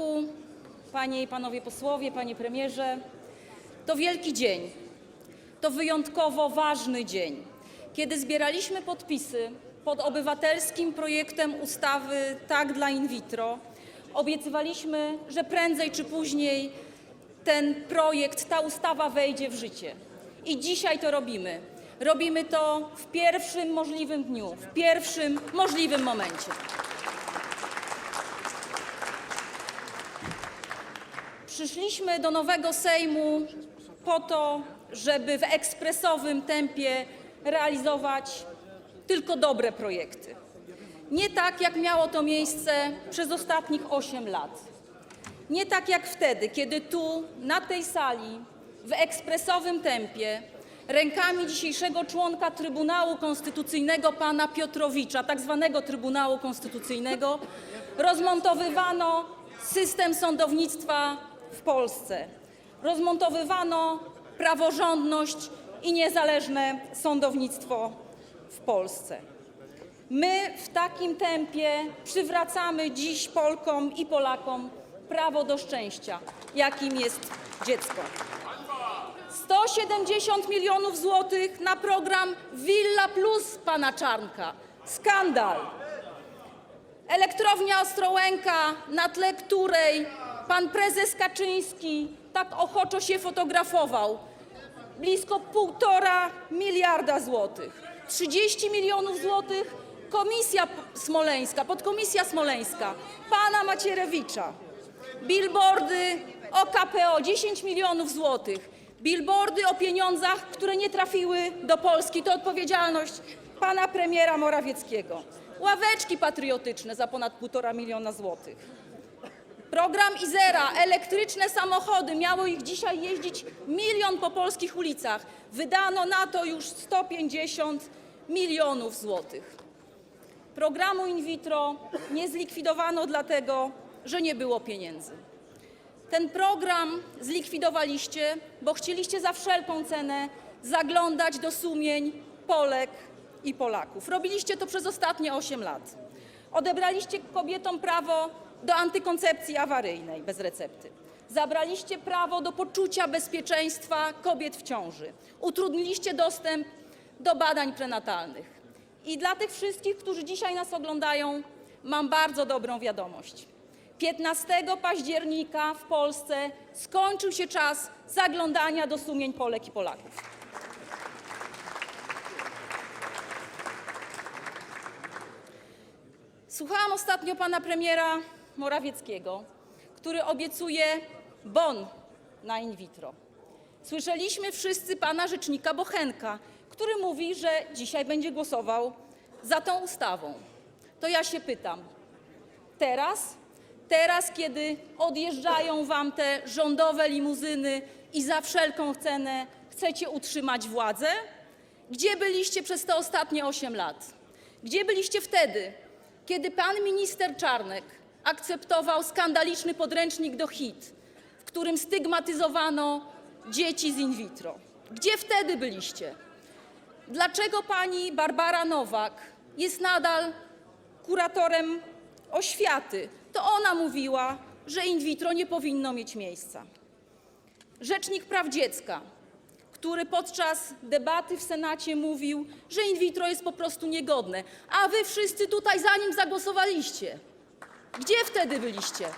Marszałku, Panie i Panowie Posłowie, Panie Premierze, to wielki dzień. To wyjątkowo ważny dzień. Kiedy zbieraliśmy podpisy pod obywatelskim projektem ustawy Tak dla in vitro, obiecywaliśmy, że prędzej czy później ten projekt, ta ustawa wejdzie w życie. I dzisiaj to robimy. Robimy to w pierwszym możliwym dniu, w pierwszym możliwym momencie. Przyszliśmy do nowego Sejmu po to, żeby w ekspresowym tempie realizować tylko dobre projekty. Nie tak, jak miało to miejsce przez ostatnich 8 lat. Nie tak jak wtedy, kiedy tu, na tej sali, w ekspresowym tempie, rękami dzisiejszego członka Trybunału Konstytucyjnego pana Piotrowicza, tak zwanego Trybunału Konstytucyjnego, rozmontowywano system sądownictwa w Polsce. Rozmontowywano praworządność i niezależne sądownictwo w Polsce. My w takim tempie przywracamy dziś Polkom i Polakom prawo do szczęścia, jakim jest dziecko. 170 milionów złotych na program Villa Plus pana Czarnka. Skandal. Elektrownia Ostrołęka, na tle której pan prezes Kaczyński tak ochoczo się fotografował. Blisko półtora miliarda złotych. 30 milionów złotych Komisja Smoleńska, podkomisja smoleńska, pana Macierewicza. Billboardy o KPO 10 milionów złotych. Billboardy o pieniądzach, które nie trafiły do Polski. To odpowiedzialność pana premiera Morawieckiego. Ławeczki patriotyczne za ponad półtora miliona złotych. Program Izera, elektryczne samochody, miało ich dzisiaj jeździć milion po polskich ulicach. Wydano na to już 150 milionów złotych. Programu in vitro nie zlikwidowano dlatego, że nie było pieniędzy. Ten program zlikwidowaliście, bo chcieliście za wszelką cenę zaglądać do sumień Polek i Polaków. Robiliście to przez ostatnie 8 lat. Odebraliście kobietom prawo do antykoncepcji awaryjnej bez recepty. Zabraliście prawo do poczucia bezpieczeństwa kobiet w ciąży. Utrudniliście dostęp do badań prenatalnych. I dla tych wszystkich, którzy dzisiaj nas oglądają, mam bardzo dobrą wiadomość. 15 października w Polsce skończył się czas zaglądania do sumień Polek i Polaków. Słuchałam ostatnio pana premiera Morawieckiego, który obiecuje bon na in vitro. Słyszeliśmy wszyscy pana rzecznika Bochenka, który mówi, że dzisiaj będzie głosował za tą ustawą. To ja się pytam, teraz, teraz kiedy odjeżdżają wam te rządowe limuzyny i za wszelką cenę chcecie utrzymać władzę? Gdzie byliście przez te ostatnie 8 lat? Gdzie byliście wtedy, kiedy pan minister Czarnek akceptował skandaliczny podręcznik do HIT, w którym stygmatyzowano dzieci z in vitro? Gdzie wtedy byliście? Dlaczego pani Barbara Nowak jest nadal kuratorem oświaty? To ona mówiła, że in vitro nie powinno mieć miejsca. Rzecznik praw dziecka, który podczas debaty w Senacie mówił, że in vitro jest po prostu niegodne, a wy wszyscy tutaj za nim zagłosowaliście. Gdzie wtedy byliście?